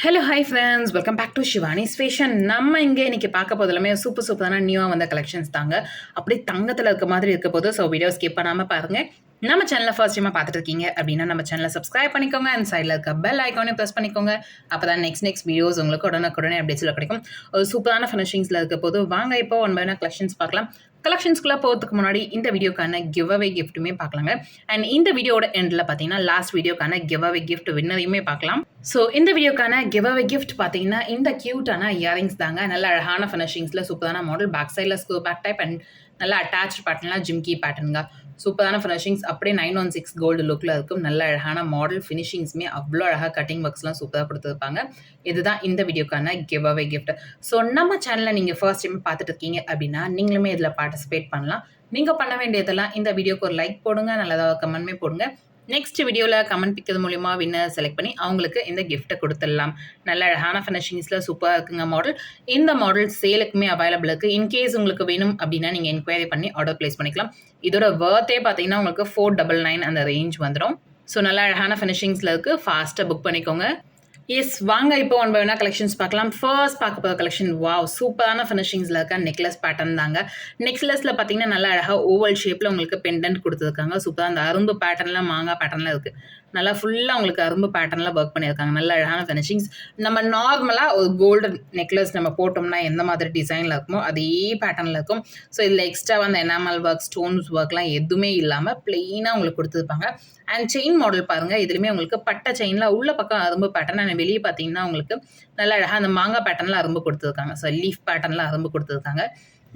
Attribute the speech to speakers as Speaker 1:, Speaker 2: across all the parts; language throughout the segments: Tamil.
Speaker 1: Hello hi friends welcome back to Shivani's fashion நம்ம இங்கே இன்றைக்கி பார்க்க போது எல்லாமே சூப்பர் சூப்பரான நியூவாக வந்த கலெக்ஷன்ஸ் தாங்க. அப்படியே தங்கத்தில் இருக்க மாதிரி இருக்க போது ஸோ வீடியோ ஸ்கிப் பண்ணாமல் பாருங்கள் நம்ம சேனலை ஃபர்ஸ்ட் டைமாக பார்த்துட்டு இருக்கீங்க அப்படின்னா நம்ம சேனலை சப்ஸ்கிரைப் பண்ணிக்கோங்க. அண்ட் சைடில் இருக்க பெல் ஐக்கானே ப்ரெஸ் பண்ணிக்கோங்க. அப்போ தான் நெக்ஸ்ட் நெக்ஸ்ட் வீடியோஸ் உங்களுக்கு உடனுக்குடனே அப்டேட்ஸில் கிடைக்கும். ஒரு சூப்பரான ஃபினிஷிங்ஸில் இருக்க போது வாங்க இப்போ ஒன் பை கலெக்ஷன்ஸ் பார்க்கலாம். கலெக்ஷன்ஸ்குள்ளே போகிறதுக்கு முன்னாடி இந்த வீடியோக்கான கிவ் அவே கிஃப்ட்டுமே பார்க்கலாங்க. அண்ட் இந்த வீடியோட எண்டில் பார்த்தீங்கன்னா லாஸ்ட் வீடியோக்கான கிவ் அவே கிஃப்ட் வின்னரையுமே பார்க்கலாம். ஸோ இந்த வீடியோக்கான கிவ் அவே கிஃப்ட் பார்த்தீங்கன்னா இந்த க்யூட்டான இயரிங்ஸ் தாங்க. நல்ல அழகான ஃபினிஷிங்ஸில் சூப்பரான மாடல் பேக் சைடில் ஸ்கூ பேக் டைப் அண்ட் நல்லா அட்டாச் பேட்டர்ன்லாம் ஜிம்கி பேட்டர்னுங்க சூப்பரான ஃபினிஷிங்ஸ் அப்படியே நைன் ஒன் சிக்ஸ் கோல்டு லுக்கில் இருக்கும். நல்ல அழகான மாடல் ஃபினிஷிங்ஸுமே அவ்வளோ அழகாக கட்டிங் ஒர்க்ஸ்லாம் சூப்பராக கொடுத்துருப்பாங்க. இதுதான் இந்த வீடியோக்கான கிவ் அவே கிஃப்ட் ஸோ நம்ம சேனலில் நீங்கள் ஃபர்ஸ்ட் டைம் பார்த்துட்டு இருக்கீங்க அப்படின்னா நீங்களுமே இதில் பார்ட்டிசிபேட் பண்ணலாம். நீங்கள் பண்ண வேண்டியதெல்லாம் இந்த வீடியோக்கு ஒரு லைக் போடுங்க. நல்லதாக கமெண்ட்மே போடுங்க. நெக்ஸ்ட் வீடியோவில் கமெண்ட் பிக்கிறது மூலிமா வின்னர் செலக்ட் பண்ணி அவங்களுக்கு இந்த கிஃப்ட்டை கொடுத்துடலாம். நல்ல அழகான ஃபினிஷிங்ஸில் சூப்பராக இருக்குங்க மாடல் இந்த மாடல் சேலுக்குமே அவைலபிள் இருக்குது இன்கேஸ் உங்களுக்கு வேணும் அப்படின்னா நீங்கள் என்கொயரி பண்ணி ஆர்டர் ப்ளேஸ் பண்ணிக்கலாம். இதோட வர்த்தே பார்த்தீங்கன்னா உங்களுக்கு ஃபோர் டபுள் நைன் அந்த ரேஞ்ச் வந்துடும் ஸோ நல்ல அழகான ஃபினிஷிங்ஸில் இருக்குது ஃபாஸ்ட்டாக புக் பண்ணிக்கோங்க. எஸ் வாங்க இப்போ ஒன் பை ஒன்னா கலெக்ஷன்ஸ் பார்க்கலாம். ஃபர்ஸ்ட் பார்க்க போகிற கலெக்ஷன் வாவ் சூப்பரான ஃபினிஷிங்ஸில் இருக்க நெக்லஸ் பேட்டர்ன் தாங்க. நெக்லஸில் பார்த்தீங்கன்னா நல்லா அழகாக ஓவல் ஷேப்பில் உங்களுக்கு பெண்டன்ட் கொடுத்துருக்காங்க. சூப்பராக அந்த அரும்பு பேட்டர்னில் மாங்காய் பேட்டர்னில் இருக்குது நல்லா ஃபுல்லாக உங்களுக்கு அரும்பு பேட்டர்னில் ஒர்க் பண்ணியிருக்காங்க. நல்ல அழகான ஃபினிஷிங்ஸ் நம்ம நார்மலாக ஒரு கோல்டன் நெக்லஸ் நம்ம போட்டோம்னா எந்த மாதிரி டிசைனில் இருக்குமோ அதே பேட்டர்னில் இருக்கும். ஸோ இதில் எக்ஸ்ட்ரா அந்த எனாமல் ஒர்க் ஸ்டோன்ஸ் ஒர்க்லாம் எதுவுமே இல்லாமல் ப்ளெயினாக உங்களுக்கு கொடுத்துருப்பாங்க. அண்ட் செயின் மாடல் பாருங்கள் இதுலேயுமே உங்களுக்கு பட்டை செயினில் உள்ள பக்கம் அரும்பு பேட்டர்ன் அண்ட் வெளியே பார்த்தீங்கன்னா உங்களுக்கு நல்ல அழகாக அந்த மாங்காய் பேட்டர்னில் அரும்பு கொடுத்துருக்காங்க. ஸோ லீஃப் பேட்டர்னில் அரும்பு கொடுத்துருக்காங்க.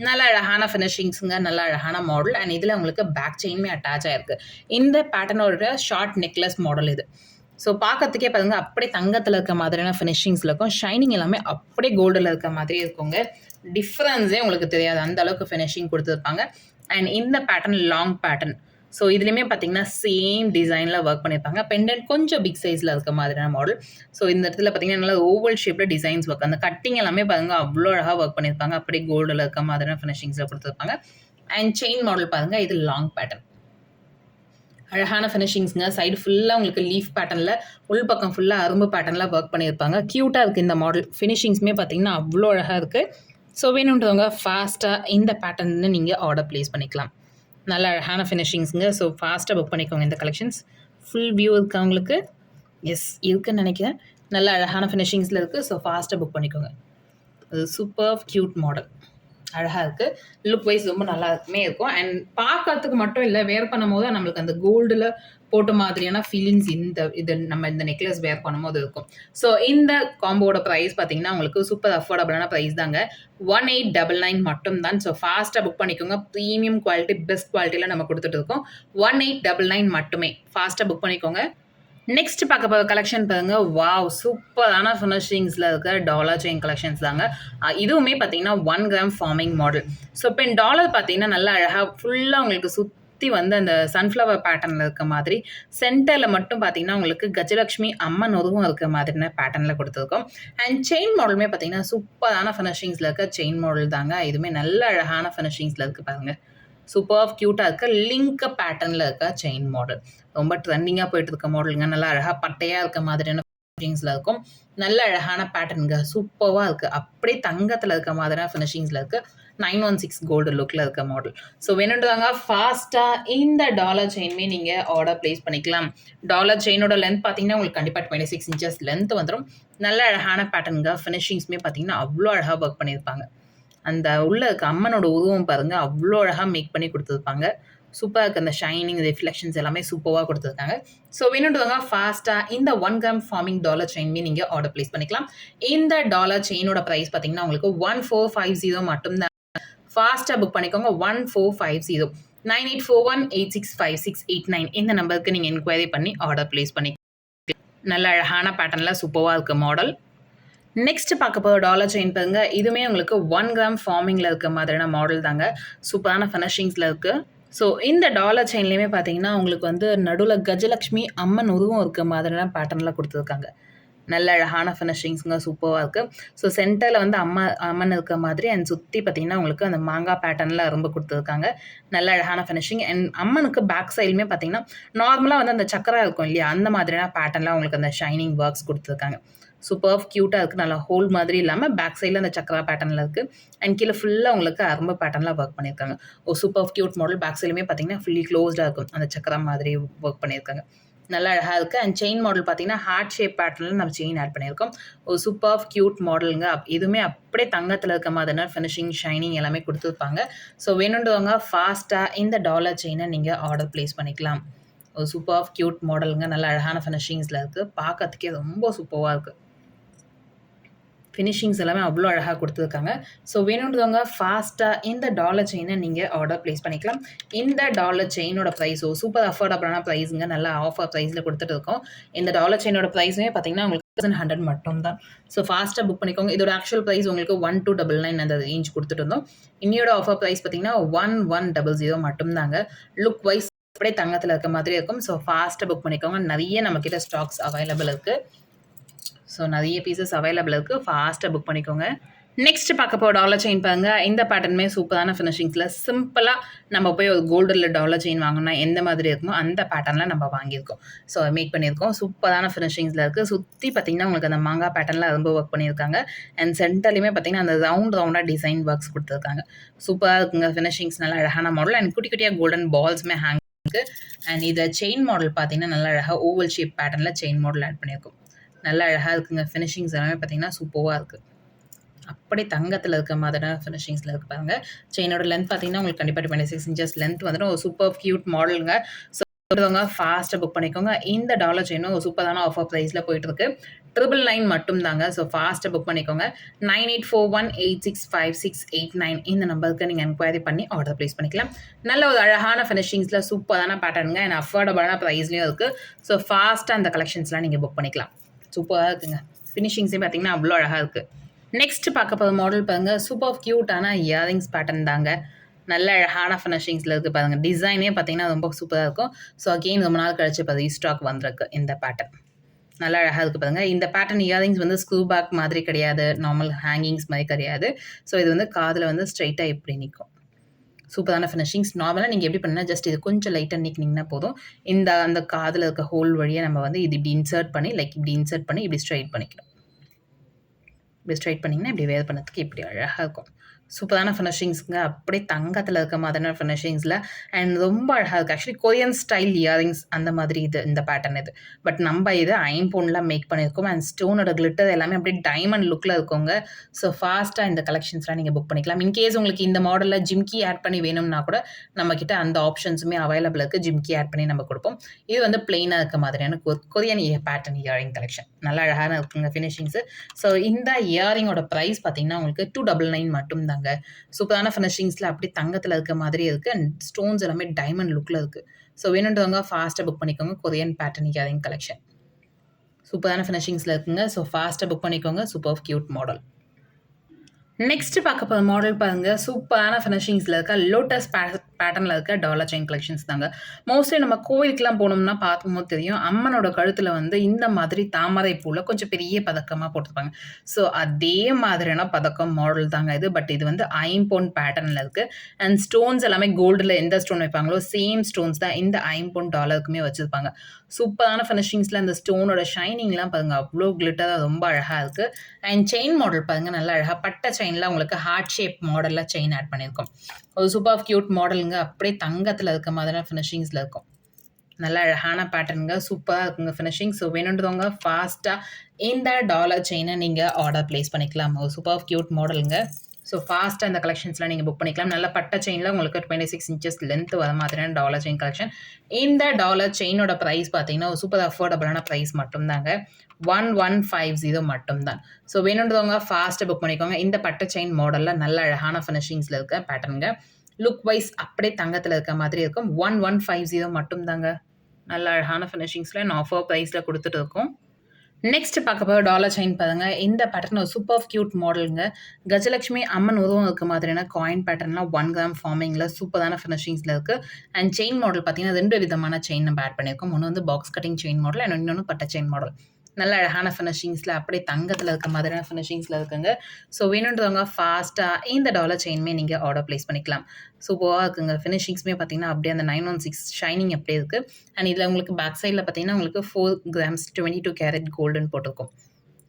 Speaker 1: நல்ல அழகான ஃபினிஷிங்ஸுங்க நல்ல அழகான மாடல் அண்ட் இதில் உங்களுக்கு பேக் செயினுமே அட்டாச் ஆகிருக்கு இந்த பேட்டர்னோட ஷார்ட் நெக்லஸ் மாடல் இது. ஸோ பார்க்கறதுக்கே பாருங்க அப்படியே தங்கத்தில் இருக்க மாதிரியான ஃபினிஷிங்ஸில் இருக்கும். ஷைனிங் எல்லாமே அப்படியே கோல்டில் இருக்க மாதிரி இருக்குங்க. டிஃப்ரென்ஸே உங்களுக்கு தெரியாது. அந்த அளவுக்கு ஃபினிஷிங் கொடுத்துருப்பாங்க. அண்ட் இந்த பேட்டர்ன் லாங் பேட்டர்ன் ஸோ இதுலேயுமே பார்த்தீங்கன்னா சேம் டிசைனில் ஒர்க் பண்ணியிருப்பாங்க பெண்டன்ட் கொஞ்சம் பிக் சைஸில் இருக்க மாதிரியான மாடல் ஸோ இந்த இடத்துல பார்த்தீங்கன்னா நல்லா ஓவல் ஷேப்பில் டிசைன்ஸ் ஒர்க் அந்த கட்டிங் எல்லாமே பாருங்க அவ்வளோ அழகாக ஒர்க் பண்ணியிருப்பாங்க அப்படியே கோல்டில் இருக்க மாதிரியான ஃபினிஷிங்ஸில் கொடுத்துருப்பாங்க. அண்ட் செயின் மாடல் பாருங்கள் இது லாங் பேட்டர்ன் அழகான ஃபினிஷிங்ஸுங்க சைடு ஃபுல்லாக உங்களுக்கு லீஃப் பேட்டர்னில் உள் பக்கம் ஃபுல்லாக அரும்பு பேட்டர்னில் ஒர்க் பண்ணியிருப்பாங்க க்யூட்டாக இருக்குது இந்த மாடல் ஃபினிஷிங்ஸுமே பார்த்தீங்கன்னா அவ்வளோ அழகாக இருக்குது ஸோ வேணுன்றவங்க ஃபாஸ்ட்டாக இந்த பேட்டர்ன்னு நீங்கள் ஆர்டர் ப்ளேஸ் பண்ணிக்கலாம். நல்ல அழகான ஃபினிஷிங்ஸுங்க ஸோ ஃபாஸ்ட்டாக புக் பண்ணிக்கோங்க இந்த கலெக்ஷன்ஸ் ஃபுல் வியூ இருக்கவங்களுக்கு எஸ் இருக்குன்னு நினைக்கிறேன். நல்ல அழகான ஃபினிஷிங்ஸில் இருக்குது ஸோ ஃபாஸ்ட்டாக புக் பண்ணிக்கோங்க. அது சூப்பர் க்யூட் மாடல் அழகாக இருக்குது லுக் வைஸ் ரொம்ப நல்லா இருக்குமே இருக்கும். அண்ட் பார்க்கறதுக்கு மட்டும் இல்லை வேர் பண்ணும்போது நம்மளுக்கு அந்த கோல்டில் போட்ட மாதிரியான ஃபீலிங்ஸ் இந்த இது நம்ம இந்த நெக்லஸ் வேர் பண்ணும்போது இருக்கும். ஸோ இந்த காம்போட ப்ரைஸ் பார்த்தீங்கன்னா உங்களுக்கு சூப்பர் அஃபோர்டபுளான ப்ரைஸ் தாங்க. ஒன் எயிட் டபுள் நைன் மட்டும் தான் ஸோ ஃபாஸ்ட்டாக புக் பண்ணிக்கோங்க. ப்ரீமியம் குவாலிட்டி பெஸ்ட் குவாலிட்டியில் நம்ம கொடுத்துட்டு இருக்கோம். ஒன் எயிட் டபுள் நைன் மட்டுமே. ஃபாஸ்ட்டாக புக் பண்ணிக்கோங்க. நெக்ஸ்ட் பார்க்க போகிற கலெக்ஷன் பாருங்க. வாவ் சூப்பரான ஃபினிஷிங்ஸில் இருக்கிற டாலர் செயின் கலெக்ஷன்ஸ் தாங்க. இதுவுமே பார்த்தீங்கன்னா one gram forming model so இப்போ டாலர் பார்த்தீங்கன்னா நல்லா அழகாக ஃபுல்லாக உங்களுக்கு சுற்றி வந்து அந்த சன்ஃப்ளவர் பேட்டர்னில் இருக்க மாதிரி சென்டரில் மட்டும் பார்த்தீங்கன்னா உங்களுக்கு கஜலக்ஷ்மி அம்மன் உருவம் இருக்க மாதிரியான பேட்டர்னில் கொடுத்துருக்கோம். அண்ட் செயின் மாடலுமே பார்த்தீங்கன்னா சூப்பரான ஃபினிஷிங்ஸில் இருக்க செயின் மாடல் தாங்க. இதுவுமே நல்ல அழகான ஃபினிஷிங்ஸில் இருக்குது பாருங்கள் சூப்பர் க்யூட்டாக இருக்க லிங்க் பேட்டர்னில் இருக்க செயின் மாடல் ரொம்ப ட்ரெண்டிங்காக போயிட்டு இருக்க மாடலுங்க நல்லா அழகாக பட்டையாக இருக்க மாதிரியான ஃபினிஷிங்ஸில் இருக்கும். நல்ல அழகான பேட்டர்னுங்க சூப்பராக இருக்குது அப்படியே தங்கத்தில் இருக்க மாதிரியான ஃபினிஷிங்ஸில் இருக்குது நைன் ஒன் சிக்ஸ் கோல்டு லுக்கில் இருக்க மாடல் ஸோ வேணுன்றவங்க ஃபாஸ்ட்டாக இந்த டாலர் செயின்மே நீங்கள் ஆர்டர் ப்ளேஸ் பண்ணிக்கலாம். டாலர் செயினோட லென்த் பார்த்தீங்கன்னா உங்களுக்கு கண்டிப்பாக டுவெண்ட்டி சிக்ஸ் இன்ச்சஸ் லென்த் வந்துடும் நல்ல அழகான பேட்டர்னுங்க ஃபினிஷிங்ஸ்மே பார்த்தீங்கன்னா அவ்வளோ அழகாக ஒர்க் பண்ணியிருப்பாங்க. அந்த உள்ள இருக்க அம்மனோட உருவம் பாருங்கள் அவ்வளோ அழகாக மேக் பண்ணி கொடுத்துருப்பாங்க. சூப்பராக இருக்குது அந்த ஷைனிங் ரிஃப்ளெக்ஷன்ஸ் எல்லாமே சூப்பராக கொடுத்துருக்காங்க. ஸோ வேணுன்றவங்க ஃபாஸ்ட்டாக இந்த ஒன் கிராம் ஃபார்மிங் டாலர் செயின்மே நீங்கள் ஆர்டர் ப்ளேஸ் பண்ணிக்கலாம். இந்த டாலர் செயினோட ப்ரைஸ் பார்த்தீங்கன்னா உங்களுக்கு ஒன் ஃபோர் ஃபைவ் ஜீரோ மட்டும்தான். ஃபாஸ்ட்டாக புக் பண்ணிக்கோங்க. One four five zero nine eight four one eight six five six eight nine இந்த நம்பருக்கு நீங்கள் என்கொயரி பண்ணி ஆர்டர் ப்ளேஸ் பண்ணி நல்ல அழகான பேட்டர்னில் சூப்பராக இருக்குது மாடல் நெக்ஸ்ட் பார்க்க போகிற டாலர் செயின் பாருங்க. இதுவுமே உங்களுக்கு ஒன் கிராம் ஃபார்மிங்கில் இருக்க மாதிரியான மாடல் தாங்க. சூப்பரான ஃபினிஷிங்ஸில் இருக்குது ஸோ இந்த டாலர் செயின்லேயுமே பார்த்தீங்கன்னா உங்களுக்கு வந்து நடுவில் கஜலக்ஷ்மி அம்மன் உருவம் இருக்க மாதிரியான பேட்டர்னில் கொடுத்துருக்காங்க. நல்ல அழகான ஃபினிஷிங்ஸுங்க சூப்பராக இருக்குது ஸோ சென்டரில் வந்து அம்மா அம்மன் இருக்க மாதிரி அண்ட் சுற்றி பார்த்தீங்கன்னா உங்களுக்கு அந்த மாங்காய் பேட்டர்னில் ரொம்ப கொடுத்துருக்காங்க. நல்ல அழகான ஃபினிஷிங் அண்ட் அம்மனுக்கு பேக் சைடுமே பார்த்தீங்கன்னா நார்மலாக வந்து அந்த சக்கரா இருக்கும் இல்லையா அந்த மாதிரியான பேட்டர்னில் உங்களுக்கு அந்த ஷைனிங் ஒர்க்ஸ் கொடுத்துருக்காங்க. சூப்பர் க்யூட்டாக இருக்குது நல்லா ஹோல் மாதிரி இல்லாமல் பேக் சைடில் அந்த சக்கரா பேட்டர்னில் இருக்குது அண்ட் கீழே ஃபுல்லாக உங்களுக்கு அரும்பு பேட்டர்னில் ஒர்க் பண்ணியிருக்காங்க. ஒரு சூப்பர் க்யூட் மாடல் பேக் சைடுமே பார்த்தீங்கன்னா ஃபுல்லி க்ளோஸ்டாக இருக்கும். அந்த சக்கரா மாதிரி ஒர்க் பண்ணியிருக்காங்க. நல்லா அழகாக இருக்குது அண்ட் செயின் மாடல் பார்த்தீங்கன்னா ஹார்ட் ஷேப் பேட்டர்னில் நம்ம செயின் ஆட் பண்ணியிருக்கோம். ஒரு சூப்பர் க்யூட் மாடலுங்க அப் இதுவுமே அப்படியே தங்கத்தில் இருக்க மாதிரினா ஃபினிஷிங் ஷைனிங் எல்லாமே கொடுத்துருப்பாங்க. ஸோ வேணுன்றவங்க ஃபாஸ்ட்டாக இந்த டாலர் செயினை நீங்கள் ஆர்டர் ப்ளேஸ் பண்ணிக்கலாம். ஒரு சூப்பர் க்யூட் மாடலுங்க நல்ல அழகான ஃபினிஷிங்ஸில் இருக்குது பார்க்கறதுக்கே ரொம்ப சூப்பராக இருக்குது ஃபினிஷிங்ஸ் எல்லாமே அவ்வளோ அழகாக கொடுத்துருக்காங்க. ஸோ வேணுன்றவங்க ஃபாஸ்ட்டாக இந்த டாலர் செயினை நீங்கள் ஆர்டர் ப்ளேஸ் பண்ணிக்கலாம். இந்த டாலர் செயினோட ப்ரைஸோ சூப்பர் அஃபோர்டபுளான ப்ரைஸுங்க நல்லா ஆஃபர் ப்ரைஸில் கொடுத்துட்டு இருக்கோம். இந்த டாலர் செயினோட ப்ரைஸுமே பார்த்தீங்கன்னா உங்களுக்கு தௌசண்ட் ஹண்ட்ரட் மட்டும் தான் ஸோ ஃபாஸ்ட்டாக புக் பண்ணிக்கோங்க. இதோட ஆக்சுவல் ப்ரைஸ் உங்களுக்கு ஒன் டூ டபுள் நைன் அந்த ரேஞ்ச் கொடுத்துட்டு இருந்தோம். இன்னியோட ஆஃபர் ப்ரைஸ் பார்த்தீங்கன்னா ஒன் ஒன் டபுள் ஜீரோ மட்டும்தாங்க. லுக் வைஸ் அப்படியே தங்கத்தில் இருக்க மாதிரி இருக்கும். ஸோ ஃபாஸ்ட்டாக புக் பண்ணிக்கோங்க. நிறைய நம்மக்கிட்ட ஸ்டாக்ஸ் அவைலபிள் இருக்குது ஸோ நிறைய பீசஸ் அவைலபிள் இருக்குது ஃபாஸ்ட்டாக புக் பண்ணிக்கோங்க. நெக்ஸ்ட் பார்க்க போகிற டாலர் செயின் பாருங்க. இந்த பேட்டர்னுமே சூப்பரான ஃபினிஷிங்ஸில் சிம்பிளாக நம்ம போய் ஒரு கோல்டில் டாலர் செயின் வாங்கினா எந்த மாதிரி இருக்குமோ அந்த பேட்டர்னில் நம்ம வாங்கியிருக்கோம். ஸோ மேக் பண்ணியிருக்கோம். சூப்பரான ஃபினிஷிங்ஸில் இருக்குது சுற்றி பார்த்தீங்கன்னா உங்களுக்கு அந்த மாங்காய் பேட்டர்னில் ரொம்ப ஒர்க் பண்ணியிருக்காங்க. அண்ட் சென்டர்லையுமே பார்த்தீங்கன்னா அந்த ரவுண்ட் ரவுண்டாக டிசைன் ஒர்க்ஸ் கொடுத்துருக்காங்க. சூப்பராக இருக்குங்க ஃபினிஷிங்ஸ் நல்லா அழகான மாடல் அண்ட் குட்டி குட்டியாக கோல்டன் பால்ஸுமே ஹேங் இருக்குது அண்ட் இதை செயின் மாடல் பார்த்தீங்கன்னா நல்லா அழகாக ஓவல் ஷேப் பேட்டர்னில் செயின் மாடல் ஆட் பண்ணியிருக்கோம். நல்லா அழகாக இருக்குங்க. ஃபினிஷிங்ஸ் எல்லாமே பார்த்தீங்கன்னா சூப்பராக இருக்குது அப்படியே தங்கத்தில் இருக்க மாதிரியான ஃபினிஷிங்ஸில் இருக்கு பாருங்க. செயினோட லென்த் பார்த்தீங்கன்னா உங்களுக்கு கண்டிப்பாக டுவெண்ட்டி சிக்ஸ் இன்ச்சஸ் லென்த் வந்துட்டு ஒரு சூப்பர் க்யூட் மாடலுங்க ஸோ சொல்லுவாங்க ஃபாஸ்ட்டாக புக் பண்ணிக்கோங்க. இந்த டாலர் செயினும் ஒரு சூப்பரான ஆஃபர் ப்ரைஸில் போயிட்டுருக்கு ட்ரிபிள் நைன் மட்டும் தாங்க ஸோ ஃபாஸ்ட்டாக புக் பண்ணிக்கோங்க. Nine eight four one eight six five six eight nine இந்த நம்பருக்கு நீங்கள் என்கொயரி பண்ணி ஆர்டர் ப்ளேஸ் பண்ணிக்கலாம். நல்ல ஒரு அழகான ஃபினிஷிங்ஸில் சூப்பரான பேட்டர்னுங்க அண்ட் அஃபோர்டபுளான ப்ரைஸ்லையும் இருக்குது ஸோ ஃபாஸ்ட்டாக அந்த கலெக்ஷன்ஸ்லாம் நீங்கள் புக் பண்ணிக்கலாம். சூப்பராக இருக்குங்க. ஃபினிஷிங்ஸே பார்த்தீங்கன்னா அவ்வளோ அழகாக இருக்குது நெக்ஸ்ட் பார்க்க போகிற மாடல் பாருங்க. சூப்பர் க்யூட்டான இயரிங்ஸ் பேட்டர்ன் தாங்க. நல்ல அழகான ஃபினிஷிங்ஸில் இருக்குது பாருங்கள் டிசைனே பார்த்தீங்கன்னா ரொம்ப சூப்பராக இருக்கும். ஸோ அகெயின் ரொம்ப நாள் கழிச்சு இப்போ ரீஸ்டாக் e வந்திருக்கு இந்த பேட்டர்ன் நல்லா அழகாக இருக்குது பாருங்கள் இந்த பேட்டர்ன் இயரிங்ஸ் வந்து ஸ்க்ரூ பேக் மாதிரி கிடையாது. நார்மல் ஹேங்கிங்ஸ் மாதிரி கிடையாது. ஸோ இது வந்து காதில் வந்து ஸ்ட்ரைட்டாக இப்படி நிற்கும் சூப்பரான ஃபினிஷிங்ஸ் நார்மலாக நீங்கள் எப்படி பண்ணால் ஜஸ்ட் இது கொஞ்சம் லைட்டாக நீக்கினீங்கன்னா போதும். இந்த அந்த காதில் இருக்க ஹோல் வழியாக நம்ம வந்து இது இப்படி இன்சர்ட் பண்ணி லைக் இப்படி இன்சர்ட் பண்ணி இப்படி ஸ்ட்ரைட் பண்ணிக்கணும் இப்படி ஸ்ட்ரைட் பண்ணிங்கன்னா இப்படி வேர் பண்ணதுக்கு இப்படி அழகாக இருக்கும். சூப்பரான ஃபினிஷிங்ஸுங்க அப்படியே தங்கத்தில் இருக்க மாதிரியான ஃபினிஷிங்ஸில் அண்ட் ரொம்ப அழகாக இருக்குது ஆக்சுவலி கொரியன் ஸ்டைல் இயரிங்ஸ் அந்த மாதிரி இது இந்த பேட்டர்ன் இது. பட் நம்ம இது ஐம்பொன்லாம் மேக் பண்ணியிருக்கோம் அண்ட் ஸ்டோனோட கிளிட்டர் எல்லாமே அப்படியே டைமண்ட் லுக்கில் இருக்கோங்க ஸோ ஃபாஸ்ட்டாக இந்த கலெக்ஷன்ஸ்லாம் நீங்கள் புக் பண்ணிக்கலாம். இன்கேஸ் உங்களுக்கு இந்த மாடலில் ஜிம்கி ஆட் பண்ணி வேணும்னா கூட நம்மக்கிட்ட அந்த ஆப்ஷன்ஸுமே அவைலபிள் இருக்குது ஜிம்கி ஆட் பண்ணி நம்ம கொடுப்போம். இது வந்து பிளெயினாக இருக்க மாதிரியான கொரியன் பேட்டர்ன் இயரிங் கலெக்ஷன் நல்லா அழகான இருக்குங்க ஃபினிஷிங்ஸு ஸோ இந்த இயரிங்கோட ப்ரைஸ் பார்த்தீங்கன்னா உங்களுக்கு டூ டபுள் நைன் மட்டும் பண்ணியிருந்தாங்க சூப்பரான ஃபினிஷிங்ஸில் அப்படி தங்கத்தில் இருக்க மாதிரி இருக்குது அண்ட் ஸ்டோன்ஸ் எல்லாமே டைமண்ட் லுக்கில் இருக்குது ஸோ வேணுன்றவங்க ஃபாஸ்ட்டாக புக் பண்ணிக்கோங்க. கொரியன் பேட்டர்ன் கேரிங் கலெக்ஷன் சூப்பரான ஃபினிஷிங்ஸில் இருக்குங்க. ஸோ ஃபாஸ்ட்டாக புக் பண்ணிக்கோங்க. சூப்பர் க்யூட் மாடல் நெக்ஸ்ட் பார்க்க போகிற மாடல் பாருங்க. சூப்பரான ஃபினிஷிங்ஸில் இருக்க லோட்டஸ் பேட் பேட்டர்னில் இருக்க டாலர் செயின் கலெக்ஷன்ஸ் தாங்க. மோஸ்ட்லி நம்ம கோயிலுக்குலாம் போனோம்னா பார்க்கும்போது தெரியும் அம்மனோட கழுத்தில் வந்து இந்த மாதிரி தாமரை பூவில் கொஞ்சம் பெரிய பதக்கமாக போட்டிருப்பாங்க. ஸோ அதே மாதிரியான பதக்கம் மாடல் தாங்க இது. பட் இது வந்து ஐம்பொன் பேட்டர்னில் இருக்குது அண்ட் ஸ்டோன்ஸ் எல்லாமே கோல்டில் எந்த ஸ்டோன் வைப்பாங்களோ சேம் ஸ்டோன்ஸ் தான் இந்த ஐம்பொன் டாலருக்குமே வச்சுருப்பாங்க. சூப்பரான ஃபினிஷிங்ஸில் அந்த ஸ்டோனோட ஷைனிங்லாம் பாருங்கள் அவ்வளோ கிளிட்டராக ரொம்ப அழகாக இருக்குது அண்ட் செயின் மாடல் பாருங்கள் நல்லா அழகாக பட்ட செயினில் உங்களுக்கு ஹார்ட் ஷேப் மாடலில் செயின் ஆட் பண்ணியிருக்கோம். ஒரு சூப்பர் க்யூட் மாடலுங்க அப்படியே தங்கத்தில் இருக்க மாதிரியான ஃபினிஷிங்ஸில் இருக்கும். நல்லா அழகான பேட்டர்னுங்க சூப்பராக இருக்குங்க ஃபினிஷிங் ஸோ வேணுன்றவங்க ஃபாஸ்ட்டாக இந்த டாலர் செயினை நீங்கள் ஆர்டர் ப்ளேஸ் பண்ணிக்கலாம். ஒரு சூப்பர் க்யூட் மாடலுங்க ஸோ ஃபாஸ்ட்டாக இந்த கலெக்ஷன்ஸ்லாம் நீங்கள் புக் பண்ணிக்கலாம். நல்ல பட்ட செயினில் உங்களுக்கு டுவெண்ட்டி சிக்ஸ் இன்ச்சஸ் லென்த் வர மாதிரியான டாலர் செயின் கலெக்ஷன் இந்த டாலர் செயினோட ப்ரைஸ் பார்த்தீங்கன்னா ஒரு சூப்பர் அஃபோர்டபுளான ப்ரைஸ் மட்டும்தாங்க. ஒன் ஒன் ஃபைவ் ஜீரோ மட்டும்தான். ஸோ வேணுன்றவங்க ஃபாஸ்ட்டாக புக் பண்ணிக்கோங்க. இந்த பட்ட செயின் மாடலில் நல்ல அழகான ஃபினிஷிங்ஸில் இருக்க பேட்டர்னுங்க லுக் வைஸ் அப்படியே தங்கத்தில் இருக்க மாதிரி இருக்கும். ஒன் ஒன் ஃபைவ் ஜீரோ மட்டும்தாங்க. நல்ல அழகான ஃபினிஷிங்ஸில் நான் ஆஃபர் ப்ரைஸில் கொடுத்துட்டு இருக்கோம். நெக்ஸ்ட் பார்க்க போகிற டாலர் செயின் பாருங்க. இந்த பேட்டர்ன் ஒரு சூப்பர் க்யூட் மாடலுங்க கஜலட்சுமி அம்மன் உருவம் இருக்க மாதிரியான காயின் பேட்டர்ன்லாம் ஒன் கிராம் ஃபார்மிங்கில் சூப்பரான ஃபினிஷிங்ஸில் இருக்குது அண்ட் செயின் மாடல் பார்த்தீங்கன்னா ரெண்டு விதமான செயின் நம்ம ஆட் பண்ணியிருக்கோம். ஒன்று வந்து box cutting chain model and இன்னொன்று பட்ட செயின் மாடல் நல்ல அழகான ஃபினிஷிங்ஸில் அப்படியே தங்கத்தில் இருக்க மாதிரியான ஃபினிஷிங்ஸில் இருக்குங்க. ஸோ வேணுன்றவங்க ஃபாஸ்ட்டாக இந்த டாலர் செயினுமே நீங்கள் ஆர்டர் ப்ளேஸ் பண்ணிக்கலாம். சூப்பராக இருக்குங்க. ஃபினிஷிங்ஸுமே பார்த்தீங்கன்னா அப்படியே அந்த நைன் ஒன் சிக்ஸ் ஷைனிங் அப்படியே இருக்குது அண்ட் இதில் உங்களுக்கு பேக் சைடில் பார்த்தீங்கன்னா உங்களுக்கு four grams twenty two carat கோல்டுன்னு போட்டிருக்கும்.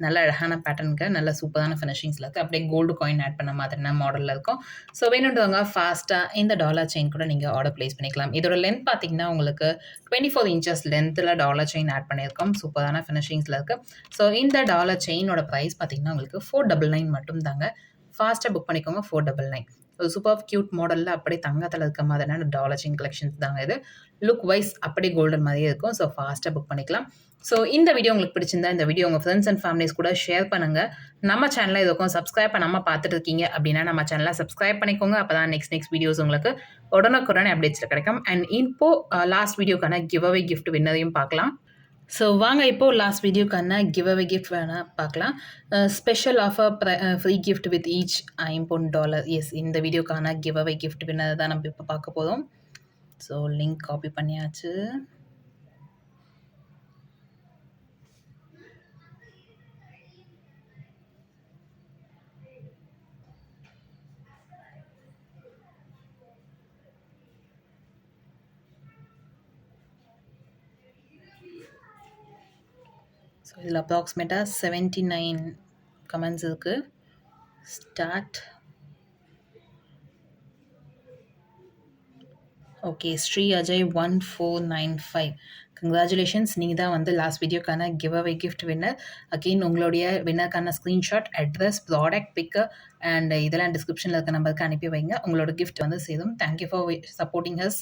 Speaker 1: நல்ல அழகான பேட்டர்னுக்கு நல்ல சூப்பரான ஃபினிஷிங்ஸில் இருக்குது அப்படியே கோல்டு காயின் ஆட் பண்ண மாதிரியான மாடலில் இருக்கும். ஸோ வேணுன்றவங்க ஃபாஸ்ட்டாக இந்த டாலர் செயின் கூட நீங்கள் ஆர்டர் ப்ளேஸ் பண்ணிக்கலாம். இதோட லென்த் பார்த்தீங்கன்னா உங்களுக்கு டுவெண்ட்டி ஃபோர் இன்ச்சஸ் லென்த்தில் டாலர் செயின் ஆட் பண்ணியிருக்கோம். சூப்பரான ஃபினிஷிங்ஸில் இருக்குது ஸோ இந்த டாலர் செயினோட ப்ரைஸ் பார்த்தீங்கன்னா உங்களுக்கு ஃபோர் டபுள் நைன் மட்டும் தாங்க ஃபாஸ்ட்டாக புக் பண்ணிக்கோங்க ஃபோர் டபுள் நைன் ஒரு சூப்பர் க்யூட் மாடலில் அப்படியே தங்கத்தில் இருக்க மாதிரியான டாலஜிங் கலெக்ஷன்ஸ் தாங்க இது. லுக் வைஸ் அப்படியே கோல்டன் மாதிரியே இருக்கும். ஸோ ஃபாஸ்ட்டாக புக் பண்ணிக்கலாம். ஸோ இந்த வீடியோ உங்களுக்கு பிடிச்சிருந்தா இந்த வீடியோ உங்கள் ஃப்ரெண்ட்ஸ் அண்ட் ஃபேமிலிஸ் கூட ஷேர் பண்ணுங்கள் நம்ம சேனலில் இதுக்கும் சப்ஸ்கிரைப் பண்ணாமல் பார்த்துட்டு இருக்கீங்க அப்படின்னா நம்ம சேனலை சப்ஸ்கிரைப் பண்ணிக்கோங்க. அப்போ தான் நெக்ஸ்ட் நெக்ஸ்ட் வீடியோஸ் உங்களுக்கு உடனுக்குடனே அப்டேட்ஸில் கிடைக்கும். அண்ட் இப்போ லாஸ்ட் வீடியோக்கான கிவ் அவே கிஃப்ட் வின்னரையும் பார்க்கலாம். ஸோ வாங்க இப்போது லாஸ்ட் வீடியோக்கான கிவ் அவே கிஃப்ட் வேணால் பார்க்கலாம் special offer free gift with each ஐம்பொன் டாலர் எஸ் இந்த வீடியோக்கான கிவ் அவே கிஃப்ட் வின்னர் தான் நம்ம இப்போ பார்க்க போதும் ஸோ லிங்க் காப்பி பண்ணியாச்சு. ஸோ இதில் அப்ராக்சிமேட்டாக செவன்ட்டி நைன் கமெண்ட்ஸ் இருக்குது start okay Shri Ajay one four nine five congratulations நீங்கள் தான் வந்து லாஸ்ட் வீடியோக்கான give away gift winner again உங்களுடைய வின்னருக்கான ஸ்க்ரீன்ஷாட் அட்ரஸ் ப்ராடக்ட் பிக்கு அண்ட் இதெல்லாம் டிஸ்கிரிப்ஷனில் இருக்க நம்பருக்கு அனுப்பி வைங்க. உங்களோட கிஃப்ட் வந்து சேரும். Thank you for supporting us